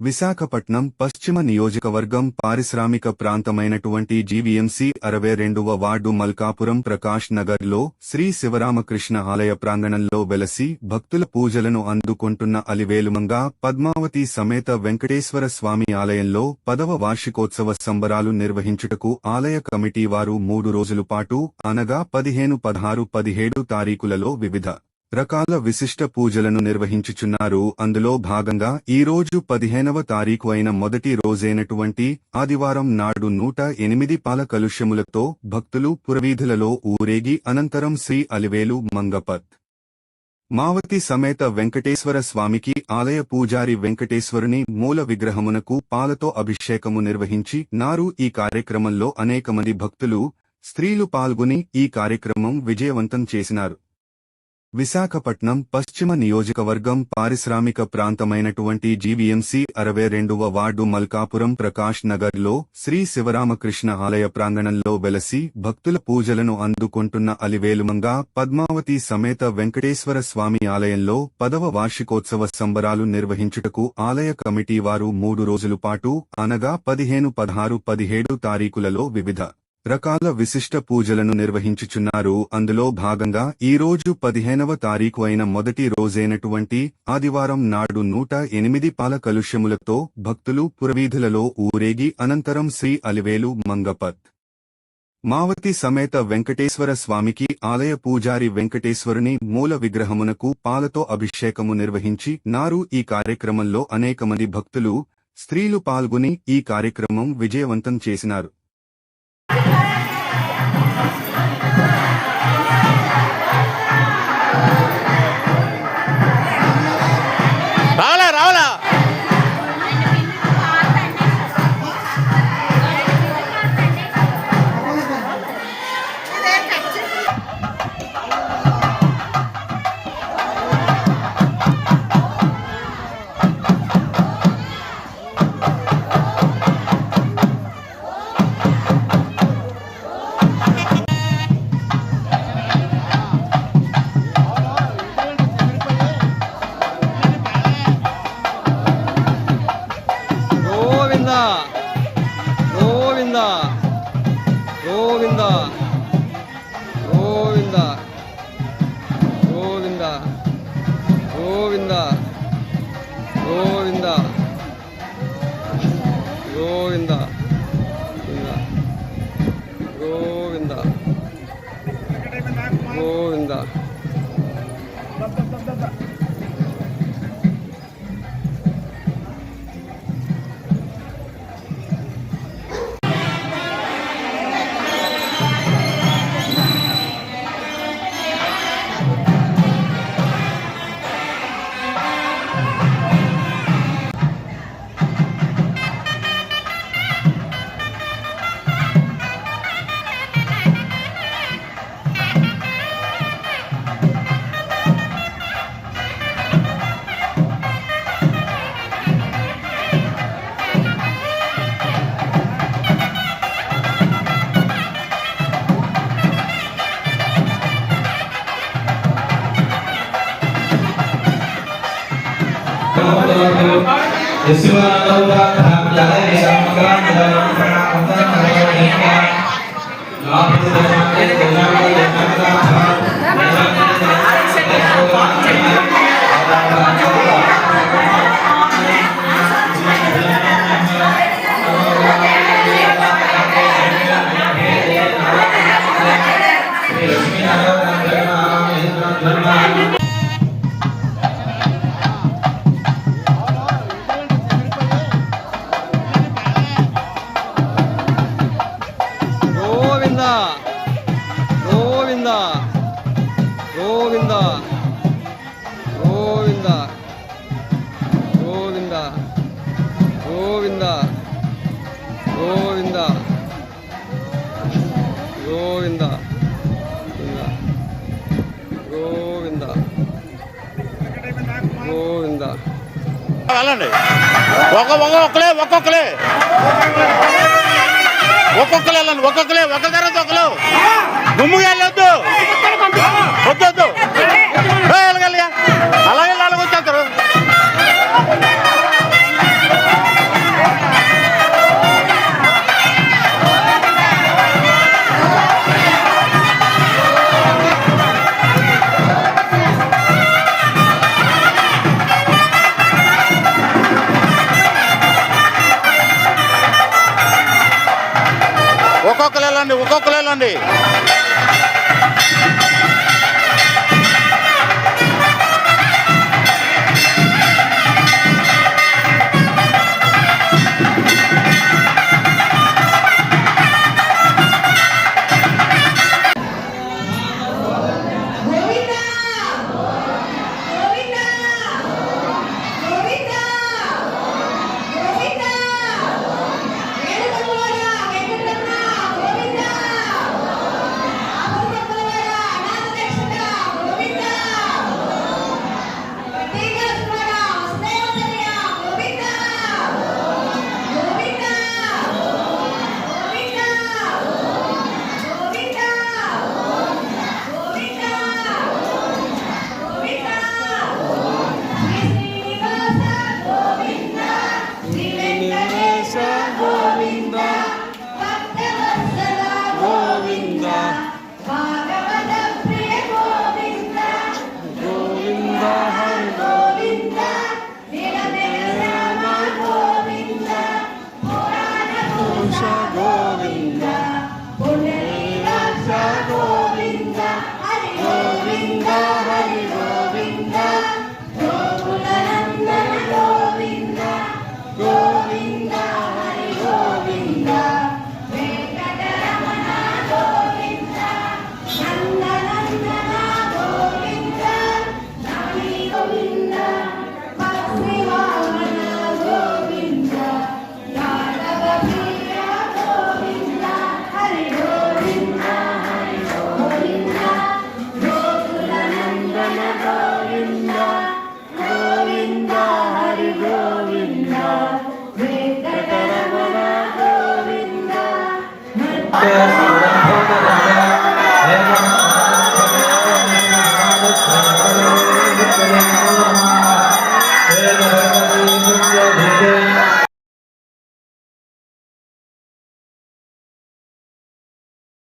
విశాఖపట్నం పశ్చిమ నియోజకవర్గం పారిశ్రామిక ప్రాంతమైనటువంటి జీవీఎంసీ అరవై రెండవ వార్డు మల్కాపురం ప్రకాష్ నగర్లో శ్రీ శివరామకృష్ణ ఆలయ ప్రాంగణంలో వెలసి భక్తుల పూజలను అందుకుంటున్న అలివేలుమంగా పద్మావతి సమేత వెంకటేశ్వర స్వామి ఆలయంలో పదవ వార్షికోత్సవ సంబరాలు నిర్వహించుటకు ఆలయ కమిటీ వారు మూడు రోజుల పాటు అనగా పదిహేను పదహారు పదిహేడు తారీఖులలో వివిధ రకాల విశిష్ట పూజలను నిర్వహించుచున్నారు. అందులో భాగంగా ఈ రోజు పదిహేనవ తారీఖు అయిన మొదటి రోజైనటువంటి ఆదివారం నాడు నూట ఎనిమిది పాల కలుష్యములతో భక్తులు పురవీధులలో ఊరేగి అనంతరం శ్రీ అలివేలు మంగపత్ మావతి సమేత వెంకటేశ్వర స్వామికి ఆలయ పూజారి వెంకటేశ్వరుని మూల విగ్రహమునకు పాలతో అభిషేకము నిర్వహించి నారు ఈ కార్యక్రమంలో అనేక మంది భక్తులు స్త్రీలు పాల్గొని ఈ కార్యక్రమం విజయవంతం చేసినారు. విశాఖపట్నం పశ్చిమ నియోజకవర్గం పారిశ్రామిక ప్రాంతమైనటువంటి జీవీఎంసీ అరవై రెండవ వార్డు మల్కాపురం ప్రకాష్ నగర్లో శ్రీ శివరామకృష్ణ ఆలయ ప్రాంగణంలో వెలసి భక్తుల పూజలను అందుకుంటున్న అలివేలుమంగా పద్మావతి సమేత వెంకటేశ్వర స్వామి ఆలయంలో పదవ వార్షికోత్సవ సంబరాలు నిర్వహించుటకు ఆలయ కమిటీ వారు మూడు రోజుల పాటు అనగా పదిహేను పదహారు పదిహేడు తారీఖులలో వివిధ రకాల విశిష్ట పూజలను నిర్వహించుచున్నారు. అందులో భాగంగా ఈ రోజు పదిహేనవ తారీఖు అయిన మొదటి రోజైనటువంటి ఆదివారం నాడు నూట ఎనిమిది పాల కలుష్యములతో భక్తులు పురవీధులలో ఊరేగి అనంతరం శ్రీ అలివేలు మంగపత్ మావతి సమేత వెంకటేశ్వర స్వామికి ఆలయ పూజారి వెంకటేశ్వరుని మూల విగ్రహమునకు పాలతో అభిషేకము నిర్వహించి నారు ఈ కార్యక్రమంలో అనేక మంది భక్తులు స్త్రీలు పాల్గొని ఈ కార్యక్రమం విజయవంతం చేసినారు. గోవింద. గోవింద. Thank you. గోవింద గోవింద గోవింద గోవింద గోవింద. వెళ్ళండి. ఒక ఒక ఒక్కలే ఒక్కొక్కలే. ఒక్కొక్కరు వెళ్ళండి. ఒక్కొక్కలే ఒక తర్వాత ఒకరు గుమ్ముగా వెళ్ళొద్దు. వెళ్ళండి ఒక్కొక్కరు వెళ్ళండి.